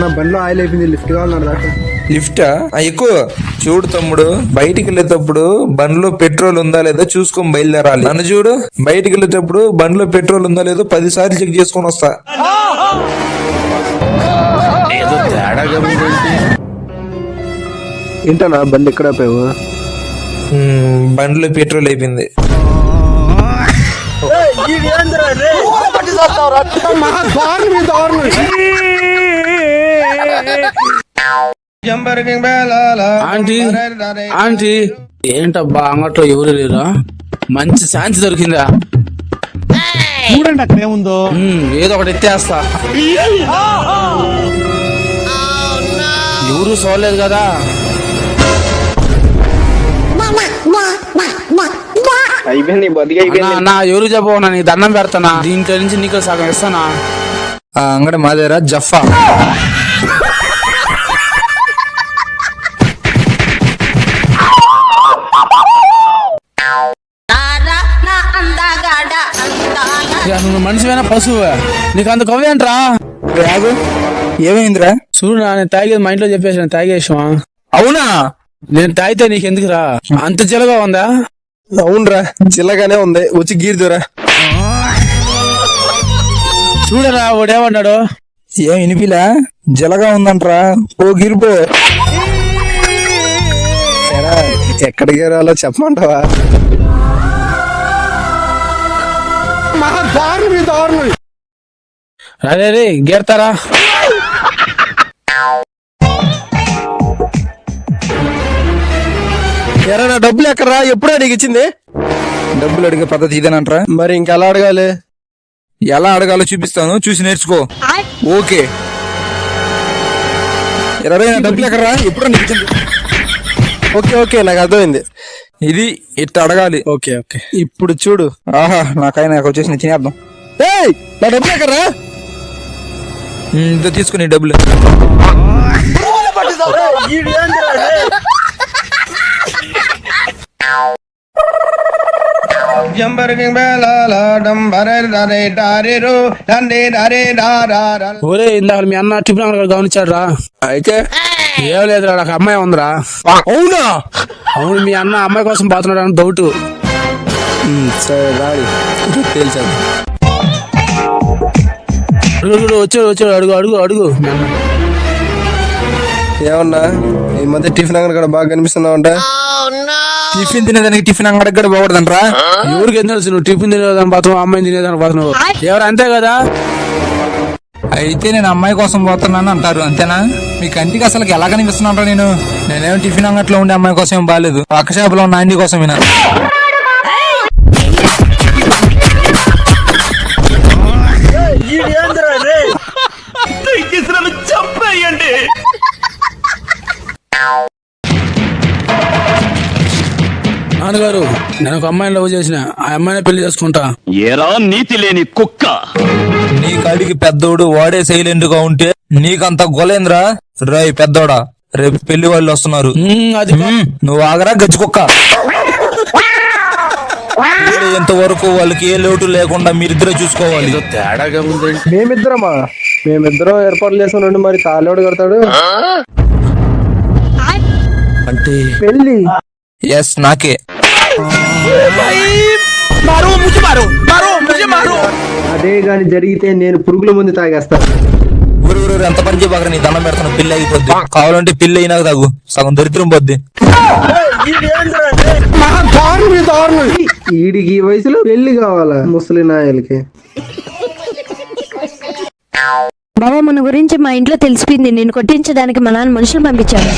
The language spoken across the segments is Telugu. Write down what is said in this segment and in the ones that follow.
నా బండిలో ఆయిల్ అయిపోయింది లిఫ్ట్ కావాలన్నాడు దాకా. లిఫ్టా? ఎక్కువ చూడు తమ్ముడు బయటికి వెళ్ళేటప్పుడు బండిలో పెట్రోల్ ఉందా లేదా చూసుకొని బయలుదేరాలి. నన్ను చూడు బయటికి వెళ్ళేటప్పుడు బండిలో పెట్రోల్ ఉందా లేదో పది సార్లు చెక్ చేసుకొని వస్తా. ఏంటన్నా బండి ఎక్కడ ఉమ్, బండిలో పెట్రోల్ అయిపోయింది. Aunty aunty. ఏంటబ్బా అంగట్లో ఎవరు లేరా? మంచి శాంతి దొరికిందా చూడండి అక్కడ ఏముందో. ఏదో ఒకటి ఎత్తేస్తా. ఎవరు చూడలేదు కదా? అయిపోయింది బతికి అన్నా, అన్నా ఎవరు చెప్పవన్నా నీకు దండం పెడతానా? దీంట్లో నుంచి నీకు సగం ఇస్తానా? అంగడి మాదేరా జఫా నా ఇక నువ్వు మనిషివైనా పశువు. నీకు అంత కవ్వేంట్రా రాగు ఏమైందిరా? చూడు నా, నేను తాగేది మా ఇంట్లో చెప్పేసి నేను తాగేసామా అవునా? నేను తాగితే నీకు ఎందుకురా అంత చిలగా ఉందా? అవునరా చిల్లగానే ఉంది. వచ్చి గీరుదురా చూడరా వాడేమన్నాడు ఏం ఇనిపిలా? జలగా ఉందంట్రా. ఓ గిరిపో ఎక్కడికి రాలో చెప్పమంటావా? అరే రే గేర్తారా? ఎరా నా డబ్బులు ఎక్కడరా? ఎప్పుడు అడిగి ఇచ్చింది? డబ్బులు అడిగే పద్ధతి ఇదేనంట్రా. మరి ఇంకెలా అడగాలి? ఎలా అడగాలో చూపిస్తాను. చూసి నేర్చుకో. ఓకే. ఇరవై నా డబ్బులు ఎక్కడరా? ఎప్పుడు నీకు ఇచ్చింది? ఓకే ఓకే నాకు అర్థమైంది. ఇది ఇట్ట అడగాలి. Okay okay. ఇప్పుడు చూడు. ఆహా నాకైనా నాకు వచ్చేసి తినేద్దాం ఏయ్ నా డబ్బులు ఎక్కడరా? ఇదో తీసుకుని డబ్బులు. ఒరే ఇందాక మీ అన్న టిఫిన్ అంగడి గమనించాడు రా అయితే? ఏం లేదురా నాకు అమ్మాయి ఉందిరా. అవునా? అవును మీ అన్న అమ్మాయి కోసం పోతున్నాడు అని డౌట్ సరే రాడి. అడుగు, వచ్చాడు వచ్చాడు. అడుగు అడుగు అడుగు. ఏమన్నా? ఈ మధ్య టిఫిన్ అంగడి కూడా బాగా కనిపిస్తున్నావు అంట టిఫిన్ తినేదానికి టిఫిన్ అంగడికి కూడా పోకూడదంట్రా. ఎవరికి ఎంత తెలుసు నువ్వు టిఫిన్ తినేదాని పోతున్నావు అమ్మాయిని తినేదాని పోతున్నావు? ఎవరు అంతే కదా? అయితే నేను అమ్మాయి కోసం పోతున్నాను అంటారు అంతేనా? మీ కంటికి అసలు ఎలా కనిపిస్తున్నాను నేను? నేనేం టిఫిన్ అంగట్లో ఉండే అమ్మాయి కోసం ఏం బాగాలేదు పక్క షాపులో ఉన్న ఆంటీ కోసం వినా. నాన్నగారు నేను ఒక అమ్మాయిని లవ్ చేసిన ఆ అమ్మాయిని పెళ్ళి చేసుకుంటా. ఏరా నీతి లేని కుక్క. నీ కాడికి పెద్దోడు వాడే సైలెంట్గా ఉంటే నీకంత గొలేంద్రా? రేయ్ పెద్దోడా రేపు పెళ్ళి వాళ్ళు వస్తున్నారు. అది మ్మ్, నువ్వు ఆగరా గజ్జుకుక్క ఎంతవరకు వాళ్ళకి ఏ లోటు లేకుండా మీరిద్దరే చూసుకోవాలి. తేడాగా ఉంది మేమిద్దరమా? మేమిద్దరం ఏర్పాట్లు చేసానండి మరి. తాళోడు కడతాడు. అంటే పెళ్ళి. ఎస్ నాకే. అదే గాని జరిగితే నేను పురుగుల ముందు తాగేస్తాను ఊరు ఎంత పని చెప్పాక నీ దండం పెడతాను పిల్లి అయిపోద్ది. కావాలంటే పిల్లి అయినాక తాగు సగం దరిద్రం పోద్ది. ఈడికి ఈ వయసులో పెళ్ళి కావాలా ముసలి నాయలకి? బాబా మన గురించి మా ఇంట్లో తెలిసిపోయింది. నేను కొట్టించడానికి మా నాన్న మనుషులు పంపించాడు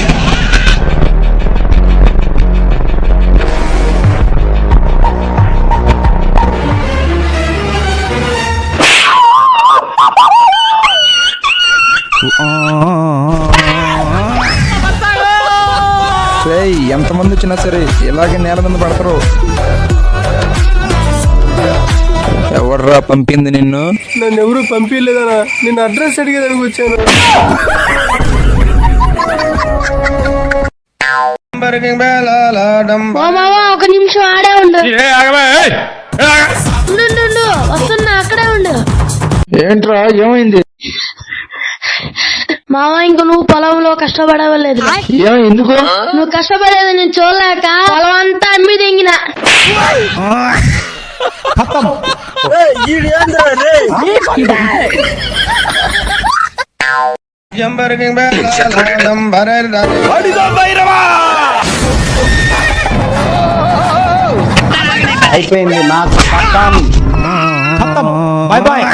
రేయ్ ఎంతమంది వచ్చినా సరే ఇలాగే నేల మీద పడతారు. ఎవర్రా పంపింది నిన్ను? నన్ను ఎవరు పంపించలేదనా నేను అడ్రస్ అడిగేదానికి వచ్చాను. ఒక నిమిషం ఆడే ఉండు, వస్తున్నా అక్కడే ఉండు. ఏంట్రా ఏమైంది? మామ ఇంక నువ్వు పొలంలో కష్టపడవలేదు. ఎందుకు? నువ్వు కష్టపడేది నేను చూడలేక పొలం అంతా అమ్మి తెంగిన. అయిపోయింది నాకు. Bye bye